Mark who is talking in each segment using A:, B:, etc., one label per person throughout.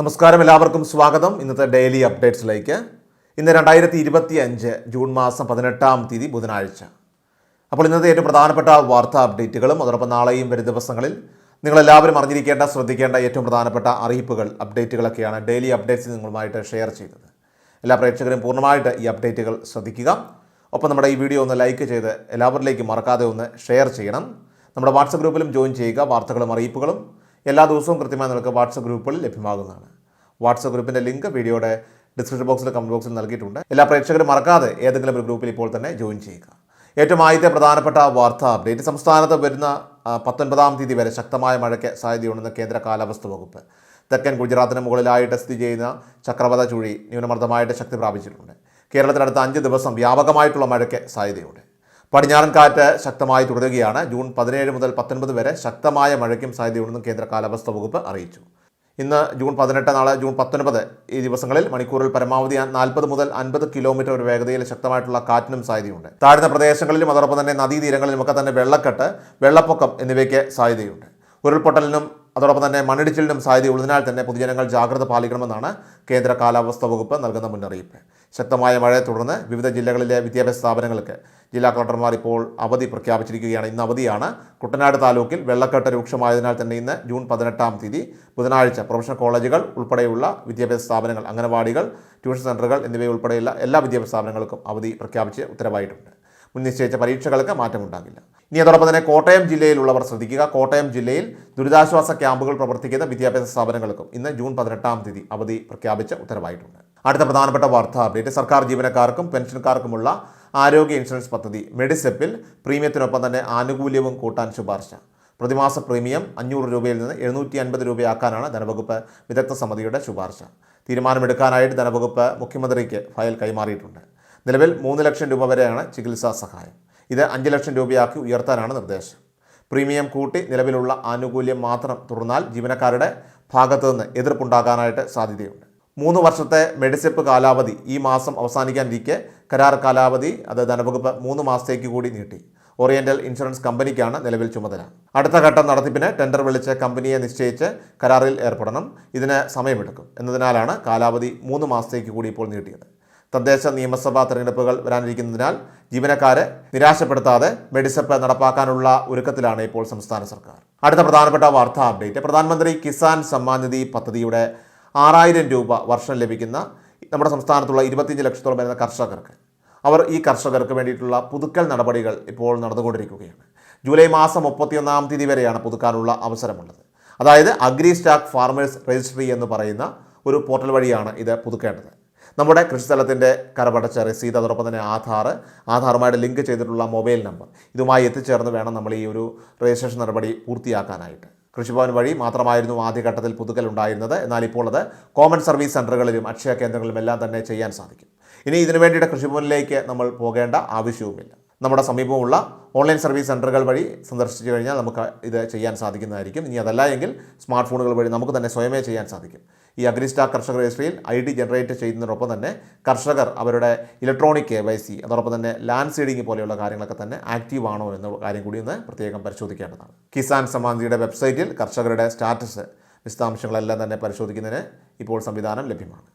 A: നമസ്കാരം എല്ലാവർക്കും സ്വാഗതം ഇന്നത്തെ ഡെയിലി അപ്ഡേറ്റ്സിലേക്ക് ഇന്ന് രണ്ടായിരത്തി ഇരുപത്തി അഞ്ച് ജൂൺ മാസം പതിനെട്ടാം തീയതി ബുധനാഴ്ച അപ്പോൾ ഇന്നത്തെ ഏറ്റവും പ്രധാനപ്പെട്ട വാർത്താ അപ്ഡേറ്റുകളും അതോടൊപ്പം നാളെയും വരും ദിവസങ്ങളിൽ നിങ്ങളെല്ലാവരും അറിഞ്ഞിരിക്കേണ്ട ശ്രദ്ധിക്കേണ്ട ഏറ്റവും പ്രധാനപ്പെട്ട അറിയിപ്പുകൾ അപ്ഡേറ്റുകളൊക്കെയാണ് ഡെയിലി അപ്ഡേറ്റ്സ് നിങ്ങളുമായിട്ട് ഷെയർ ചെയ്തത് എല്ലാ പ്രേക്ഷകരും പൂർണ്ണമായിട്ട് ഈ അപ്ഡേറ്റുകൾ ശ്രദ്ധിക്കുക ഒപ്പം നമ്മുടെ ഈ വീഡിയോ ഒന്ന് ലൈക്ക് ചെയ്ത് എല്ലാവരിലേക്കും മറക്കാതെ ഒന്ന് ഷെയർ ചെയ്യണം നമ്മുടെ വാട്സപ്പ് ഗ്രൂപ്പിലും ജോയിൻ ചെയ്യുക വാർത്തകളും അറിയിപ്പുകളും എല്ലാ ദിവസവും കൃത്യമായി നിങ്ങൾക്ക് വാട്സപ്പ് ഗ്രൂപ്പുകളിൽ ലഭ്യമാകുന്നതാണ് വാട്സപ്പ് ഗ്രൂപ്പിൻ്റെ ലിങ്ക് വീഡിയോയുടെ ഡിസ്ക്രിപ്ഷൻ ബോക്സിൽ കമൻറ്റ് ബോക്സിൽ നൽകിയിട്ടുണ്ട് എല്ലാ പ്രേക്ഷകരും മറക്കാതെ ഏതെങ്കിലും ഒരു ഗ്രൂപ്പിൽ ഇപ്പോൾ തന്നെ ജോയിൻ ചെയ്യുക ഏറ്റവും ആദ്യത്തെ പ്രധാനപ്പെട്ട വാർത്താ അപ്ഡേറ്റ് സംസ്ഥാനത്ത് വരുന്ന പത്തൊൻപതാം തീയതി വരെ ശക്തമായ മഴയ്ക്ക് സാധ്യതയുണ്ടെന്ന് കേന്ദ്ര കാലാവസ്ഥാ വകുപ്പ് തെക്കൻ ഗുജറാത്തിന് മുകളിലായിട്ട് സ്ഥിതി ചെയ്യുന്ന ചക്രവത ചുഴി ന്യൂനമർദ്ദമായിട്ട് ശക്തി പ്രാപിച്ചിട്ടുണ്ട് കേരളത്തിനടുത്ത അഞ്ച് ദിവസം വ്യാപകമായിട്ടുള്ള മഴയ്ക്ക് സാധ്യതയുണ്ട് പടിഞ്ഞാറൻ കാറ്റ് ശക്തമായി തുടരുകയാണ് ജൂൺ പതിനേഴ് മുതൽ പത്തൊൻപത് വരെ ശക്തമായ മഴയ്ക്കും സാധ്യതയുണ്ടെന്നും കേന്ദ്ര കാലാവസ്ഥാ വകുപ്പ് അറിയിച്ചു ഇന്ന് ജൂൺ പതിനെട്ട് നാളെ ജൂൺ പത്തൊൻപത് ഈ ദിവസങ്ങളിൽ മണിക്കൂറിൽ പരമാവധി നാൽപ്പത് മുതൽ അൻപത് കിലോമീറ്റർ ഒരു വേഗതയിൽ ശക്തമായിട്ടുള്ള കാറ്റിനും സാധ്യതയുണ്ട് താഴ്ന്ന പ്രദേശങ്ങളിലും അതോടൊപ്പം തന്നെ നദീതീരങ്ങളിലുമൊക്കെ തന്നെ വെള്ളക്കെട്ട് വെള്ളപ്പൊക്കം എന്നിവയ്ക്ക് സാധ്യതയുണ്ട് ഉരുൾപൊട്ടലിനും അതോടൊപ്പം തന്നെ മണ്ണിടിച്ചിലിനും സാധ്യതയുള്ളതിനാൽ തന്നെ പൊതുജനങ്ങൾ ജാഗ്രത പാലിക്കണമെന്നാണ് കേന്ദ്ര കാലാവസ്ഥാ വകുപ്പ് നൽകുന്ന മുന്നറിയിപ്പ് ശക്തമായ മഴയെ തുടർന്ന് വിവിധ ജില്ലകളിലെ വിദ്യാഭ്യാസ സ്ഥാപനങ്ങൾക്ക് ജില്ലാ കളക്ടർമാർ ഇപ്പോൾ അവധി പ്രഖ്യാപിച്ചിരിക്കുകയാണ് ഇന്ന് അവധിയാണ് കുട്ടനാട് താലൂക്കിൽ വെള്ളക്കെട്ട് രൂക്ഷമായതിനാൽ തന്നെ ഇന്ന് ജൂൺ പതിനെട്ടാം തീയതി ബുധനാഴ്ച പ്രൊഫഷണൽ കോളേജുകൾ ഉൾപ്പെടെയുള്ള വിദ്യാഭ്യാസ സ്ഥാപനങ്ങൾ അംഗനവാടികൾ ട്യൂഷൻ സെൻ്ററുകൾ എന്നിവയുൾപ്പെടെയുള്ള എല്ലാ വിദ്യാഭ്യാസ സ്ഥാപനങ്ങൾക്കും അവധി പ്രഖ്യാപിച്ച് ഉത്തരവായിട്ടുണ്ട് മുൻ നിശ്ചയിച്ച പരീക്ഷകൾക്ക് മാറ്റമുണ്ടാകില്ല ഇനി അതോടൊപ്പം തന്നെ കോട്ടയം ജില്ലയിലുള്ളവർ ശ്രദ്ധിക്കുക കോട്ടയം ജില്ലയിൽ ദുരിതാശ്വാസ ക്യാമ്പുകൾ പ്രവർത്തിക്കുന്ന വിദ്യാഭ്യാസ സ്ഥാപനങ്ങൾക്കും ഇന്ന് ജൂൺ പതിനെട്ടാം തീയതി അവധി പ്രഖ്യാപിച്ച ഉത്തരവായിട്ടുണ്ട് അടുത്ത പ്രധാനപ്പെട്ട വാർത്താ അപ്ഡേറ്റ് സർക്കാർ ജീവനക്കാർക്കും പെൻഷൻകാർക്കുമുള്ള ആരോഗ്യ ഇൻഷുറൻസ് പദ്ധതി മെഡിസെപ്പിൽ പ്രീമിയത്തിനൊപ്പം തന്നെ ആനുകൂല്യവും കൂട്ടാൻ ശുപാർശ പ്രതിമാസ പ്രീമിയം അഞ്ഞൂറ് രൂപയിൽ നിന്ന് എഴുന്നൂറ്റി അൻപത് രൂപയാക്കാനാണ് ധനവകുപ്പ് വിദഗ്ധ സമിതിയുടെ ശുപാർശ തീരുമാനമെടുക്കാനായിട്ട് ധനവകുപ്പ് മുഖ്യമന്ത്രിക്ക് ഫയൽ കൈമാറിയിട്ടുണ്ട് നിലവിൽ മൂന്ന് ലക്ഷം രൂപ വരെയാണ് ചികിത്സാ സഹായം ഇത് അഞ്ച് ലക്ഷം രൂപയാക്കി ഉയർത്താനാണ് നിർദ്ദേശം പ്രീമിയം കൂട്ടി നിലവിലുള്ള ആനുകൂല്യം മാത്രം തുടർന്നാൽ ജീവനക്കാരുടെ നിന്ന് എതിർപ്പുണ്ടാകാനായിട്ട് സാധ്യതയുണ്ട് മൂന്ന് വർഷത്തെ മെഡിസിപ്പ് കാലാവധി ഈ മാസം അവസാനിക്കാനിരിക്കെ കരാർ കാലാവധി അത് ധനവകുപ്പ് മൂന്ന് മാസത്തേക്ക് കൂടി നീട്ടി ഓറിയന്റൽ ഇൻഷുറൻസ് കമ്പനിക്കാണ് നിലവിൽ ചുമതല അടുത്ത ഘട്ടം നടത്തിപ്പിന് ടെൻഡർ വിളിച്ച് കമ്പനിയെ നിശ്ചയിച്ച് കരാറിൽ ഏർപ്പെടണം ഇതിന് സമയമെടുക്കും എന്നതിനാലാണ് കാലാവധി മൂന്ന് മാസത്തേക്ക് കൂടി ഇപ്പോൾ നീട്ടിയത് തദ്ദേശ നിയമസഭാ തെരഞ്ഞെടുപ്പുകൾ വരാനിരിക്കുന്നതിനാൽ ജീവനക്കാരെ നിരാശപ്പെടുത്താതെ മെഡിസപ്പ് നടപ്പാക്കാനുള്ള ഒരുക്കത്തിലാണ് ഇപ്പോൾ സംസ്ഥാന സർക്കാർ അടുത്ത പ്രധാനപ്പെട്ട വാർത്താ അപ്ഡേറ്റ് പ്രധാനമന്ത്രി കിസാൻ സമ്മാൻ നിധി പദ്ധതിയുടെ ആറായിരം രൂപ വർഷം ലഭിക്കുന്ന നമ്മുടെ സംസ്ഥാനത്തുള്ള ഇരുപത്തിയഞ്ച് ലക്ഷത്തോളം വരുന്ന കർഷകർക്ക് അവർ ഈ കർഷകർക്ക് വേണ്ടിയിട്ടുള്ള പുതുക്കൽ നടപടികൾ ഇപ്പോൾ നടന്നുകൊണ്ടിരിക്കുകയാണ് ജൂലൈ മാസം മുപ്പത്തിയൊന്നാം തീയതി വരെയാണ് പുതുക്കാനുള്ള അവസരമുള്ളത് അതായത് അഗ്രി സ്റ്റാക്ക് ഫാർമേഴ്സ് രജിസ്ട്രി എന്ന് പറയുന്ന ഒരു പോർട്ടൽ വഴിയാണ് ഇത് പുതുക്കേണ്ടത് നമ്മുടെ കൃഷിസ്ഥലത്തിൻ്റെ കരപടച്ച റെസീത് അതോടൊപ്പം തന്നെ ആധാർ ആധാറുമായിട്ട് ലിങ്ക് ചെയ്തിട്ടുള്ള മൊബൈൽ നമ്പർ ഇതുമായി എത്തിച്ചേർന്ന് വേണം നമ്മൾ ഈ ഒരു രജിസ്ട്രേഷൻ നടപടി പൂർത്തിയാക്കാനായിട്ട് കൃഷിഭവൻ വഴി മാത്രമായിരുന്നു ആദ്യഘട്ടത്തിൽ പുതുക്കൽ ഉണ്ടായിരുന്നത് എന്നാൽ ഇപ്പോൾ അത് കോമൺ സർവീസ് സെൻ്ററുകളിലും അക്ഷയ കേന്ദ്രങ്ങളിലും എല്ലാം തന്നെ ചെയ്യാൻ സാധിക്കും ഇനി ഇതിനു വേണ്ടിയിട്ട് കൃഷിഭവനിലേക്ക് നമ്മൾ പോകേണ്ട ആവശ്യവുമില്ല നമ്മുടെ സമീപമുള്ള ഓൺലൈൻ സർവീസ് സെൻ്ററുകൾ വഴി സന്ദർശിച്ചു കഴിഞ്ഞാൽ നമുക്ക് ഇത് ചെയ്യാൻ സാധിക്കുന്നതായിരിക്കും ഇനി അതല്ല എങ്കിൽ സ്മാർട്ട് ഫോണുകൾ വഴി നമുക്ക് തന്നെ സ്വയമേ ചെയ്യാൻ സാധിക്കും ഈ അഗ്രിസ്റ്റാർ കർഷക രജിസ്ട്രിയിൽ ഐ ഡി ജനറേറ്റ് ചെയ്യുന്നതിനൊപ്പം തന്നെ കർഷകർ അവരുടെ ഇലക്ട്രോണിക് കെ വൈ സി അതോടൊപ്പം തന്നെ ലാൻഡ് സീഡിംഗ് പോലെയുള്ള കാര്യങ്ങളൊക്കെ തന്നെ ആക്റ്റീവ് ആണോ എന്ന കാര്യം കൂടി ഒന്ന് പ്രത്യേകം പരിശോധിക്കേണ്ടതാണ് കിസാൻ സമാന്തിയുടെ വെബ്സൈറ്റിൽ കർഷകരുടെ സ്റ്റാറ്റസ് വിശദാംശങ്ങളെല്ലാം തന്നെ പരിശോധിക്കുന്നതിന് ഇപ്പോൾ സംവിധാനം ലഭ്യമാണ്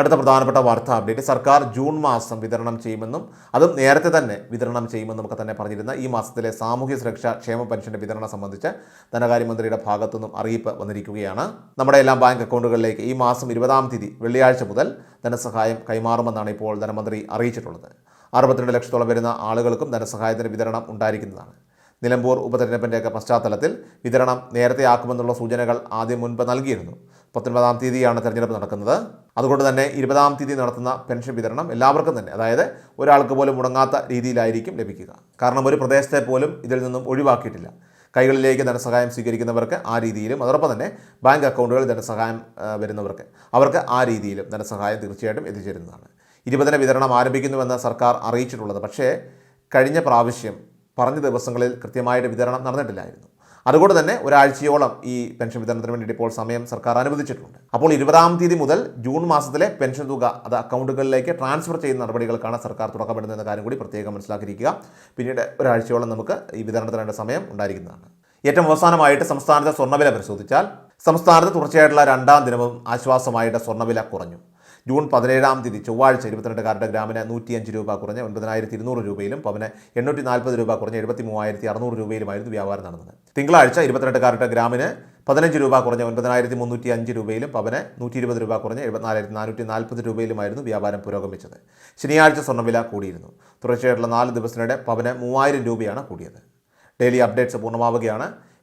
A: അടുത്ത പ്രധാനപ്പെട്ട വാർത്താ അപ്ഡേറ്റ് സർക്കാർ ജൂൺ മാസം വിതരണം ചെയ്യുമെന്നും അതും നേരത്തെ തന്നെ വിതരണം ചെയ്യുമെന്നും ഒക്കെ തന്നെ പറഞ്ഞിരുന്ന ഈ മാസത്തിലെ സാമൂഹ്യ സുരക്ഷാ ക്ഷേമ പെൻഷൻ്റെ വിതരണം സംബന്ധിച്ച് ധനകാര്യമന്ത്രിയുടെ ഭാഗത്തുനിന്നും അറിയിപ്പ് വന്നിരിക്കുകയാണ് നമ്മുടെ എല്ലാ ബാങ്ക് അക്കൗണ്ടുകളിലേക്ക് ഈ മാസം ഇരുപതാം തീയതി വെള്ളിയാഴ്ച മുതൽ ധനസഹായം കൈമാറുമെന്നാണ് ഇപ്പോൾ ധനമന്ത്രി അറിയിച്ചിട്ടുള്ളത് അറുപത്തിരണ്ട് ലക്ഷത്തോളം വരുന്ന ആളുകൾക്കും ധനസഹായത്തിന് വിതരണം ഉണ്ടായിരിക്കുന്നതാണ് നിലമ്പൂർ ഉപതെരഞ്ഞെടുപ്പിൻ്റെയൊക്കെ പശ്ചാത്തലത്തിൽ വിതരണം നേരത്തെ ആക്കുമെന്നുള്ള സൂചനകൾ ആദ്യം മുൻപ് നൽകിയിരുന്നു പത്തൊൻപതാം തീയതിയാണ് തെരഞ്ഞെടുപ്പ് നടക്കുന്നത് അതുകൊണ്ട് തന്നെ ഇരുപതാം തീയതി നടത്തുന്ന പെൻഷൻ വിതരണം എല്ലാവർക്കും തന്നെ അതായത് ഒരാൾക്ക് പോലും മുടങ്ങാത്ത രീതിയിലായിരിക്കും ലഭിക്കുക കാരണം ഒരു പ്രദേശത്തെ പോലും ഇതിൽ നിന്നും ഒഴിവാക്കിയിട്ടില്ല കൈകളിലേക്ക് ധനസഹായം സ്വീകരിക്കുന്നവർക്ക് ആ രീതിയിലും അതോടൊപ്പം തന്നെ ബാങ്ക് അക്കൗണ്ടുകളിൽ ധനസഹായം വരുന്നവർക്ക് അവർക്ക് ആ രീതിയിലും ധനസഹായം തീർച്ചയായിട്ടും എത്തിച്ചേരുന്നതാണ് ഇരുപതിന് വിതരണം ആരംഭിക്കുന്നുവെന്ന് സർക്കാർ അറിയിച്ചിട്ടുള്ളത് പക്ഷേ കഴിഞ്ഞ പ്രാവശ്യം പറഞ്ഞ ദിവസങ്ങളിൽ കൃത്യമായിട്ട് വിതരണം നടന്നിട്ടില്ലായിരുന്നു അതുകൊണ്ട് തന്നെ ഒരാഴ്ചയോളം ഈ പെൻഷൻ വിതരണത്തിന് വേണ്ടിയിട്ട് ഇപ്പോൾ സമയം സർക്കാർ അനുവദിച്ചിട്ടുണ്ട് അപ്പോൾ ഇരുപതാം തീയതി മുതൽ ജൂൺ മാസത്തിലെ പെൻഷൻ തുക അത് അക്കൗണ്ടുകളിലേക്ക് ട്രാൻസ്ഫർ ചെയ്യുന്ന നടപടികൾക്കാണ് സർക്കാർ തുടക്കപ്പെടുന്നതെന്ന കാര്യം കൂടി പ്രത്യേകം മനസ്സിലാക്കിയിരിക്കുക പിന്നീട് ഒരാഴ്ചയോളം നമുക്ക് ഈ വിതരണത്തിനുള്ള സമയം ഉണ്ടായിരിക്കുന്നതാണ് ഏറ്റവും അവസാനമായിട്ട് സംസ്ഥാനത്തെ സ്വർണ്ണവില പരിശോധിച്ചാൽ സംസ്ഥാനത്ത് തുടർച്ചയായിട്ടുള്ള രണ്ടാം ദിനവും ആശ്വാസമായിട്ട് സ്വർണ്ണവില കുറഞ്ഞു ജൂൺ പതിനേഴാം തീയതി ചൊവ്വാഴ്ച ഇരുപത്തിരണ്ട് ഇരുപത്തിരണ്ടുകാരുടെ ഗ്രാമിന് നൂറ്റിയഞ്ച് രൂപ കുറഞ്ഞ് ഒൻപതിനായിരത്തി ഇരുന്നൂറ് രൂപയിലും പവന് എണ്ണൂറ്റി നാൽപ്പത് രൂപ കുറഞ്ഞ് എഴുപത്തി മൂവായിരത്തി അറുന്നൂറ് രൂപയിലുമായിരുന്നു വ്യാപാരം നടന്നത് തിങ്കളാഴ്ച ഇരുപത്തിരണ്ട് ഇരുപത്തിരണ്ടുകാരുടെ ഗ്രാമിന് പതിനഞ്ച് രൂപ കുറഞ്ഞ് ഒൻപതിനായിരത്തി മുന്നൂറ്റി അഞ്ച് രൂപയിലും പവന് നൂറ്റി ഇരുപത് രൂപ കുറഞ്ഞ് എഴുപത്തിനാലായിരത്തി നാനൂറ്റി നാൽപ്പത് രൂപയിലുമായിരുന്നു വ്യാപാരം പുരോഗമിച്ചത് ശനിയാഴ്ച സ്വർണ്ണവില കൂടിയിരുന്നു തുടർച്ചയായിട്ടുള്ള നാല് ദിവസത്തിനിടെ പവന് മൂവായിരം രൂപയാണ് കൂടിയത് ഡെയിലി അപ്ഡേറ്റ്സ് പൂർണ്ണമാവുകയാണ്